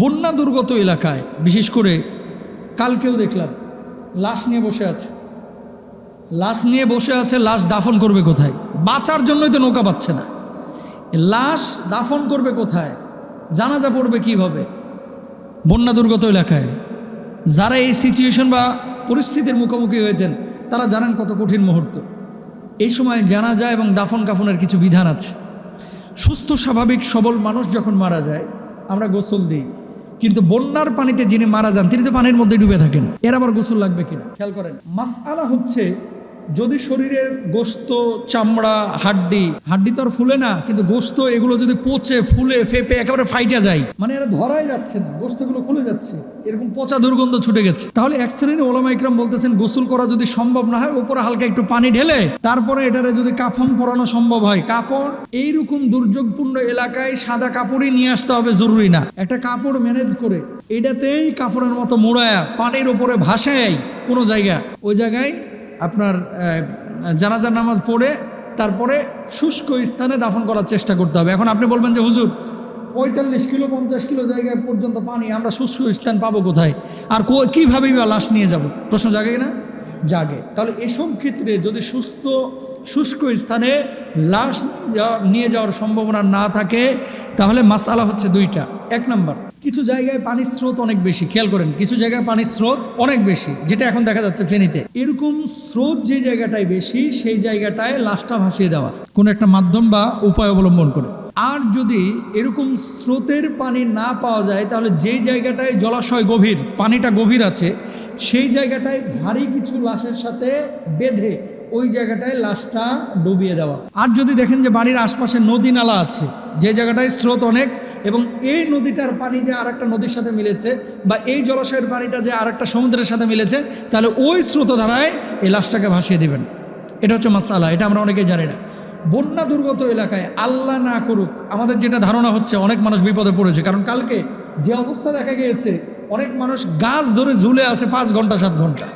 বন্যা দুর্গত এলাকায়, বিশেষ করে কালকেও দেখলাম, লাশ নিয়ে বসে আছে। লাশ নিয়ে বসে আছে, লাশ দাফন করবে কোথায়? বাঁচার জন্যই তো নৌকা পাচ্ছে না। লাশ দাফন করবে কোথায়? জানাজা পড়বে কীভাবে? বন্যা দুর্গত এলাকায়, যারা এই সিচুয়েশন বা পরিস্থিতির মুখোমুখি হয়েছেন, তারা জানেন কত কঠিন মুহূর্ত। এই সময় জানাজা এবং দাফন কাফনের কিছু বিধান আছে। সুস্থ, স্বাভাবিক, সবল মানুষ যখন মারা যায়, আমরা গোসল দিই। কিন্তু বন্যার পানিতে যিনি মারা যান, তিনি তো পানির মধ্যে ডুবে থাকেন। এর আবার গোসল লাগবে কিনা? খেয়াল করেন। মাসালা হচ্ছে যদি শরীরের গোস্ত, চামড়া, হাড্ডি হাড্ডি তো আর ফুলে না, কিন্তু গোস্ত এগুলো যদি পচে, ফুলে, ফেপে একেবারে ফাইটা যায় মানে এরা ধরাই যাচ্ছে না, গোস্তগুলো খুলে যাচ্ছে, এরকম পচা দুর্গন্ধ ছুটে গেছে। তাহলে এক শ্রেণির ওলামা ইকরাম বলতেছেন, গোসল করা যদি সম্ভব না হয়, উপরে হালকা একটু পানি ঢেলে, তারপরে এটারে যদি কাফন পরানো সম্ভব হয়। কাফন এইরকম দুর্যোগপূর্ণ এলাকায় সাদা কাপড়ই নিয়ে আসতে হবে, জরুরি না। একটা কাপড় ম্যানেজ করে, এটাতেই কাপড়ের মতো মোড়ায়া, পানির উপরে ভাসায়, কোনো জায়গা, ওই জায়গায় আপনার জানাজার নামাজ পড়ে তারপরে শুষ্ক স্থানে দাফন করার চেষ্টা করতে হবে। এখন আপনি বলবেন যে, হুজুর, পঁয়তাল্লিশ কিলো, পঞ্চাশ কিলো জায়গায় পর্যন্ত পানি, আমরা শুষ্ক স্থান পাবো কোথায়? আর কীভাবেই বা লাশ নিয়ে যাব? প্রশ্ন জাগে না জাগে। তাহলে এসব ক্ষেত্রে যদি সুস্থ, শুষ্ক স্থানে লাশ নিয়ে যাওয়ার সম্ভাবনা না থাকে, তাহলে মাসালা হচ্ছে দুইটা। এক নাম্বার কিছু জায়গায় পানির স্রোত অনেক বেশি, খেয়াল করেন, কিছু জায়গায় পানির স্রোত অনেক বেশি, যেটা এখন দেখা যাচ্ছে ফেনীতে। এরকম স্রোত যে জায়গাটায় বেশি, সেই জায়গাটায় লাশটা ভাসিয়ে দেওয়া, কোনো একটা মাধ্যম বা উপায় অবলম্বন করে। আর যদি এরকম স্রোতের পানি না পাওয়া যায়, তাহলে যেই জায়গাটায় জলাশয় গভীর, পানিটা গভীর আছে, সেই জায়গাটায় ভারী কিছু লাশের সাথে বেঁধে ওই জায়গাটায় লাশটা ডুবিয়ে দেওয়া। আর যদি দেখেন যে বাড়ির আশপাশে নদী নালা আছে, যে জায়গাটায় স্রোত অনেক এবং এই নদীটার পানি যে আরেকটা নদীর সাথে মিলেছে বা এই জলাশয়ের পানিটা যে আর একটা সমুদ্রের সাথে মিলেছে, তাহলে ওই স্রোতধারায় এই লাশটাকে ভাসিয়ে দেবেন। এটা হচ্ছে মাসালা, এটা আমরা অনেকেই জানি না। বন্যা দুর্গত এলাকায় আল্লাহ না করুক, আমাদের যেটা ধারণা হচ্ছে অনেক মানুষ বিপদে পড়েছে। কারণ কালকে যে অবস্থা দেখা গিয়েছে, অনেক মানুষ গাছ ধরে ঝুলে আছে পাঁচ ঘণ্টা, সাত ঘণ্টা।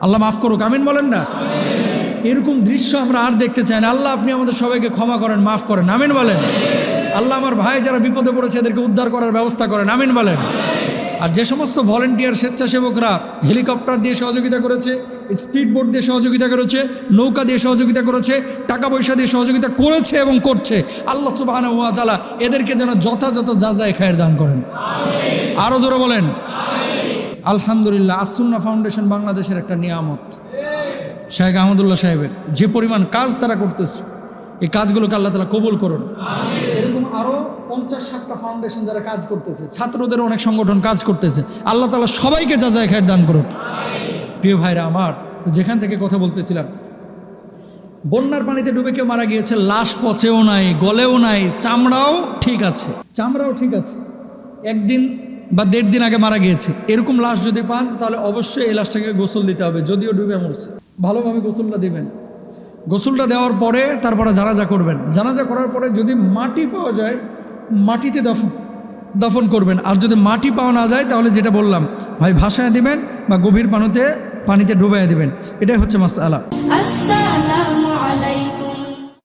আল্লাহ মাফ করুক, আমিন বলেন না? এরকম দৃশ্য আমরা আর দেখতে চাই না। আল্লাহ, আপনি আমাদের সবাইকে ক্ষমা করেন, মাফ করেন, আমিন বলেন। আল্লাহ আমার ভাই যারা বিপদে পড়েছে এদেরকে উদ্ধার করার ব্যবস্থা করেন। আমিন বলেন। আর যে সমস্ত ভলেন্টিয়ার স্বেচ্ছাসেবকরা হেলিকপ্টার দিয়ে সহযোগিতা করেছে স্পিড বোট দিয়ে সহযোগিতা করেছে, নৌকা দিয়ে সহযোগিতা করেছে, টাকা পয়সা দিয়ে সহযোগিতা করেছে এবং করছে, আল্লাহ সুবাহ তালা এদেরকে যেন যথাযথ যা যায় খায়ের দান করেন। আরও জোরে বলেন। আলহামদুলিল্লাহ আসুন্না ফাউন্ডেশন বাংলাদেশের একটা নিয়ামত। শাহেখ আহমদুল্লাহ সাহেবের যে পরিমাণ কাজ তারা করতেছে, এই কাজগুলোকে আল্লাহ তালা কবুল করুন। পঞ্চাশ ষাটটা ফাউন্ডেশন যারা কাজ করতেছে, ছাত্রদের অনেক সংগঠন কাজ করতেছে, আল্লাহ তালা সবাইকে যা যায় খায়ের দান করুন প্রিয় ভাইরা আমার, তো যেখান থেকে কথা বলতেছিলাম, বন্যার পানিতে ডুবে কেউ মারা গিয়েছে, লাশ পচেও নাই, গলেও নাই, চামড়াও ঠিক আছে, চামড়াও ঠিক আছে। একদিন বা দেড় দিন আগে মারা গিয়েছে। এরকম লাশ যদি পান, তাহলে অবশ্যই এই লাশটাকে গোসল দিতে হবে, যদিও ডুবে মরছে। ভালোভাবে গোসলটা দিবেন। গোসলটা দেওয়ার পরে তারপরে জানাজা করবেন। জানাজা করার পরে যদি মাটি পাওয়া যায় মাটিতে দফন দফন করবেন। আর যদি মাটি পাওয়া না যায়, তাহলে যেটা বললাম হয় ভাসায় দিবেন বা গভীর পানিতে পানিতে ডুবাইয়া দিবেন। এটাই হচ্ছে মাসা আলা